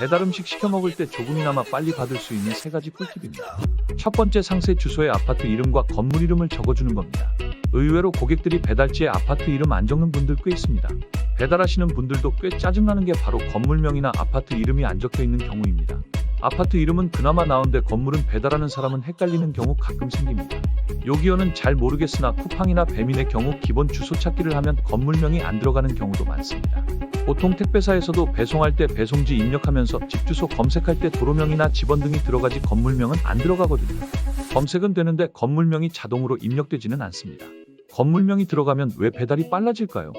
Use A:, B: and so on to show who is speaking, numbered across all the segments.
A: 배달 음식 시켜 먹을 때 조금이나마 빨리 받을 수 있는 세 가지 꿀팁입니다. 첫 번째 상세 주소에 아파트 이름과 건물 이름을 적어주는 겁니다. 의외로 고객들이 배달지에 아파트 이름 안 적는 분들 꽤 있습니다. 배달하시는 분들도 꽤 짜증나는 게 바로 건물명이나 아파트 이름이 안 적혀 있는 경우입니다. 아파트 이름은 그나마 나온데 건물은 배달하는 사람은 헷갈리는 경우 가끔 생깁니다. 요기요는 잘 모르겠으나 쿠팡이나 배민의 경우 기본 주소 찾기를 하면 건물명이 안 들어가는 경우도 많습니다. 보통 택배사에서도 배송할 때 배송지 입력하면서 집 주소 검색할 때 도로명이나 집원 등이 들어가지 건물명은 안 들어가거든요. 검색은 되는데 건물명이 자동으로 입력되지는 않습니다. 건물명이 들어가면 왜 배달이 빨라질까요?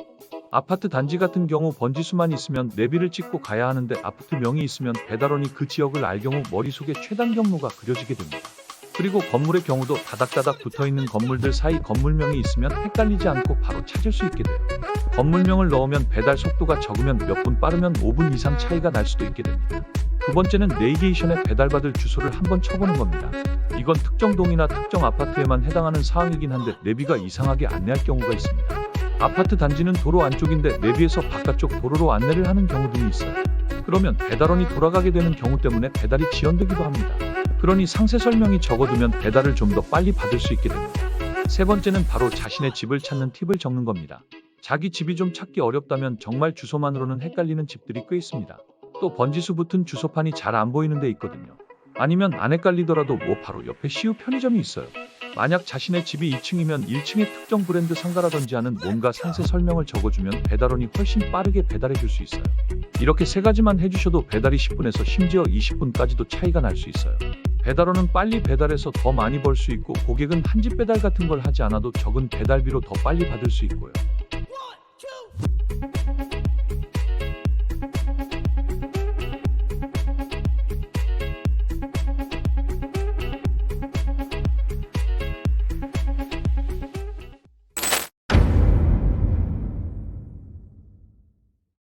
A: 아파트 단지 같은 경우 번지수만 있으면 내비를 찍고 가야 하는데 아파트 명이 있으면 배달원이 그 지역을 알 경우 머릿속에 최단 경로가 그려지게 됩니다. 그리고 건물의 경우도 다닥다닥 붙어 있는 건물들 사이 건물명이 있으면 헷갈리지 않고 바로 찾을 수 있게 돼요. 건물명을 넣으면 배달 속도가 적으면 몇 분 빠르면 5분 이상 차이가 날 수도 있게 됩니다. 두 번째는 네이게이션에 배달받을 주소를 한번 쳐보는 겁니다. 이건 특정 동이나 특정 아파트에만 해당하는 사항이긴 한데 내비가 이상하게 안내할 경우가 있습니다. 아파트 단지는 도로 안쪽인데 내비에서 바깥쪽 도로로 안내를 하는 경우 등이 있어요. 그러면 배달원이 돌아가게 되는 경우 때문에 배달이 지연되기도 합니다. 그러니 상세 설명이 적어두면 배달을 좀 더 빨리 받을 수 있게 됩니다. 세 번째는 바로 자신의 집을 찾는 팁을 적는 겁니다. 자기 집이 좀 찾기 어렵다면 정말 주소만으로는 헷갈리는 집들이 꽤 있습니다. 또 번지수 붙은 주소판이 잘 안 보이는 데 있거든요. 아니면 안 헷갈리더라도 뭐 바로 옆에 시우 편의점이 있어요. 만약 자신의 집이 2층이면 1층의 특정 브랜드 상가라든지 하는 뭔가 상세 설명을 적어주면 배달원이 훨씬 빠르게 배달해 줄 수 있어요. 이렇게 세 가지만 해주셔도 배달이 10분에서 심지어 20분까지도 차이가 날 수 있어요. 배달원은 빨리 배달해서 더 많이 벌 수 있고 고객은 한 집 배달 같은 걸 하지 않아도 적은 배달비로 더 빨리 받을 수 있고요.